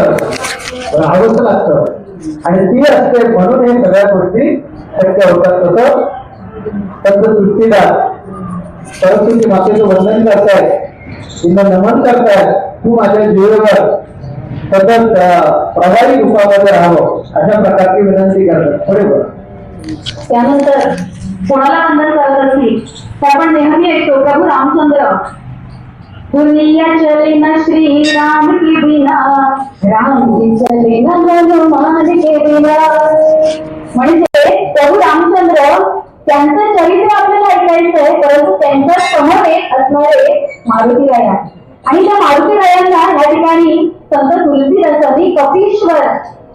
लागतं राहावंच लागतं आणि ती असते म्हणून हे सगळ्या गोष्टी शक्य होतात. तसं तसं सृष्टीला सरस्वती मातेचं वंदन करताय तिला नमन करताय तू माझ्या जीवेवर सतत प्रभावी रूपामध्ये राहावं अशा प्रकारची विनंती करतात. बरोबर? त्यानंतर कोणाला वंदन करत असली तर आपण नेहमी ऐकतो प्रभू रामचंद्र. दुनिया चले न श्री राम की बिना राम जी चले न हनुमान के बिना. म्हणजे प्रभू रामचंद्र त्यांचं चरित्र आपल्याला ऐकायचंय परंतु त्यांच्यासमोर एक असणारे मारुती राया. आणि त्या मारुती रायांना या ठिकाणी संत तुलसीदासांनी कपीश्वर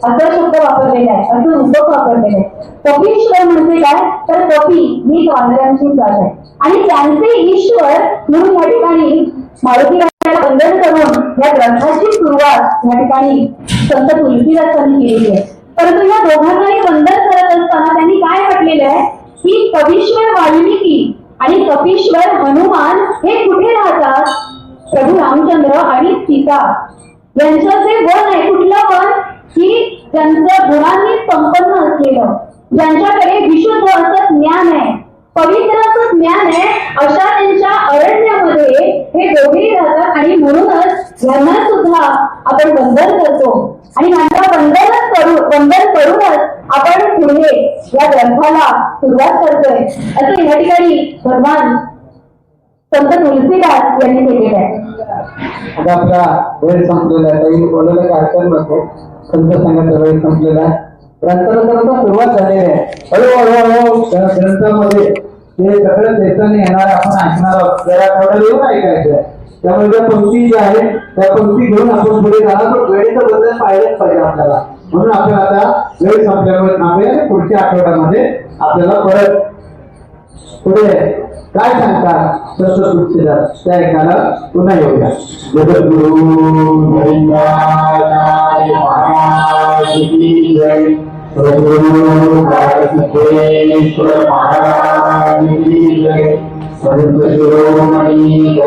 असा शब्द वापरलेला आहे असं रूपक वापरलेलं आहे. कपीश्वर म्हणजे काय? तर कपी मी वांदऱ्यांची जात आहे. आणि त्यांचे ईश्वर म्हणून या ठिकाणी मारुती वंदन करून या ग्रंथाची सुरुवात या ठिकाणी संत तुलसीदासांनी केलेली आहे. परंतु या दोघांनाही वंदन करत असताना त्यांनी काय म्हटलेलं आहे? की कपीश्वर वाल्मिकी आणि कपीश्वर हनुमान हे कुठे राहतात? प्रभू रामचंद्र आणि सीता. यांचं जे वन आहे कुठलं वन की ज्यांचं गुणांनी संपन्न असलेलं ज्यांच्याकडे विशुद्ध असं ज्ञान आहे पवित्र असं ज्ञान आहे अशा त्यांच्या अरण्य हे दोघेही राहतात आणि म्हणूनच यांना सुद्धा आपण वंदन करतो आणि यांना वंदनच करू वंदन करूनच आपण पुढे या ग्रंथाला सुरुवात करतोय असं या ठिकाणी भगवान संत तुलसीदास यांनी केलेले आहे. आता आपला वेळ संपलेला आहे. काही बोलायला कार्यक्रम हरकत नसतो संत सांगायचा वेळ संपलेला आहे. ग्रंथाला तर सुरुवात झालेली आहे. हळूहळू हळूहळू ग्रंथामध्ये ते सगळं चैतन्य येणार आपण ऐकणार आहोत. जरा थोडं येऊन ऐकायचं आहे. त्यामुळे त्या पंक्ती ज्या आहेत त्या पंक्ती घेऊन आपण पुढे जाणार. तर वेळेचा बदल पाहिलंच पाहिजे आपल्याला. म्हणून आपण आता वेळ संपल्यामुळे थांबे पुढच्या आठवड्यामध्ये आपल्याला परत पुढे काय सांगतात तसं तुलसीदास त्या एकाला पुन्हा येऊया. जगद्गुरु गोविंदाचार्य महाराज की जय. महाराज की जय संत शिरोमणी